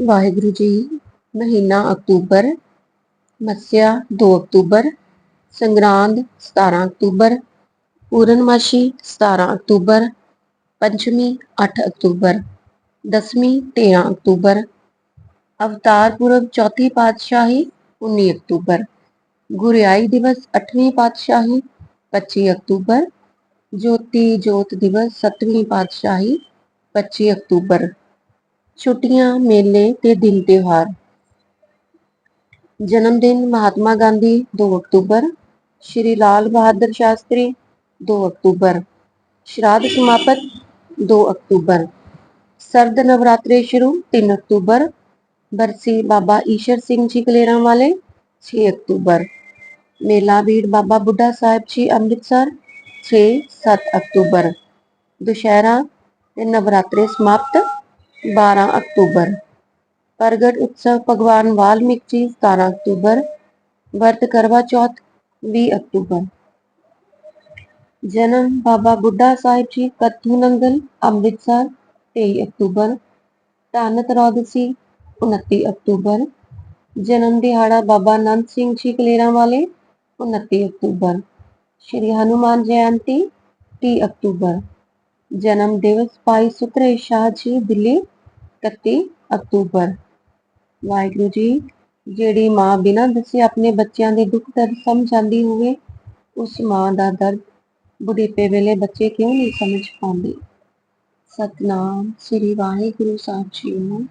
ਵਾਹਿਗੁਰੂ ਜੀ ਮਹੀਨਾ ਅਕਤੂਬਰ ਮੱਸਿਆ 2 October Sangrand 17 October ਪੂਰਨਮਾਸ਼ੀ 17 ਅਕਤੂਬਰ ਪੰਚਮੀ 8 ਅਕਤੂਬਰ ਦਸਵੀਂ 13 ਅਕਤੂਬਰ ਅਵਤਾਰ ਪੁਰਬ ਚੌਥੀ ਪਾਤਸ਼ਾਹੀ 19 ਅਕਤੂਬਰ ਗੁਰਿਆਈ ਦਿਵਸ 8ਵੀਂ ਪਾਤਸ਼ਾਹੀ 25 ਅਕਤੂਬਰ ਜੋਤੀ ਜੋਤ ਦਿਵਸ 7ਵੀਂ ਪਾਤਸ਼ਾਹੀ 25 ਅਕਤੂਬਰ ਛੁੱਟੀਆਂ ਮੇਲੇ ਤੇ ਦਿਨ ਤਿਉਹਾਰ ਜਨਮ ਦਿਨ ਮਹਾਤਮਾ ਗਾਂਧੀ 2 ਅਕਤੂਬਰ ਸ਼੍ਰੀ ਲਾਲ ਬਹਾਦਰ ਸ਼ਾਸਤਰੀ 2 ਅਕਤੂਬਰ ਸ਼ਰਾਧ ਸਮਾਪਤ 2 ਅਕਤੂਬਰ ਸਰਦ ਨਵਰਾਤਰੇ ਸ਼ੁਰੂ 3 ਅਕਤੂਬਰ ਬਰਸੀ ਬਾਬਾ ਈਸ਼ਰ ਸਿੰਘ ਜੀ ਕਲੇਰਾਂ ਵਾਲੇ 6 ਅਕਤੂਬਰ ਮੇਲਾ ਭੀੜ ਬਾਬਾ ਬੁੱਢਾ ਸਾਹਿਬ ਜੀ ਅੰਮ੍ਰਿਤਸਰ 6-7 ਅਕਤੂਬਰ ਦੁਸ਼ਹਿਰਾ ਤੇ ਨਵਰਾਤਰੇ ਸਮਾਪਤ 12 ਅਕਤੂਬਰ ਪ੍ਰਗਟ ਉਤਸਵ ਭਗਵਾਨ ਵਾਲਮੀਕ ਜੀ 17 ਅਕਤੂਬਰ ਵਰਤ ਕਰਵਾ ਚੌਥ 20 ਅਕਤੂਬਰ ਜਨਮ ਬਾਬਾ ਬੁੱਢਾ ਸਾਹਿਬ ਜੀ ਕੱਥੂ ਨੰਗਲ ਅੰਮ੍ਰਿਤਸਰ 23 ਅਕਤੂਬਰ ਧੰਨ ਤਰੋਦਸੀ 29 ਅਕਤੂਬਰ ਜਨਮ ਦਿਹਾੜਾ ਬਾਬਾ ਨੰਦ ਸਿੰਘ ਜੀ ਕਲੇਰਾਂ ਵਾਲੇ 29 ਅਕਤੂਬਰ ਸ਼੍ਰੀ ਹਨੂਮਾਨ ਜਯੰਤੀ 30 ਅਕਤੂਬਰ ਜਨਮ ਦਿਵਸ ਭਾਈ ਸੁਤਰੇ ਸ਼ਾਹ ਜੀ ਦਿੱਲੀ 31 ਅਕਤੂਬਰ। ਵਾਹਿਗੁਰੂ ਜੀ, ਜਿਹੜੀ ਮਾਂ ਬਿਨਾਂ ਦੱਸੇ ਆਪਣੇ ਬੱਚਿਆਂ ਦੇ ਦੁੱਖ ਦਰਦ ਸਮਝਾਂਦੀ ਹੋਵੇ, ਉਸ ਮਾਂ ਦਾ ਦਰਦ ਬੁਢੇਪੇ ਵੇਲੇ ਬੱਚੇ ਕਿਉਂ ਨਹੀਂ ਸਮਝ ਪਾਉਂਦੇ? ਸਤਨਾਮ ਸ੍ਰੀ ਵਾਹਿਗੁਰੂ ਸਾਹਿਬ ਜੀ ਨੂੰ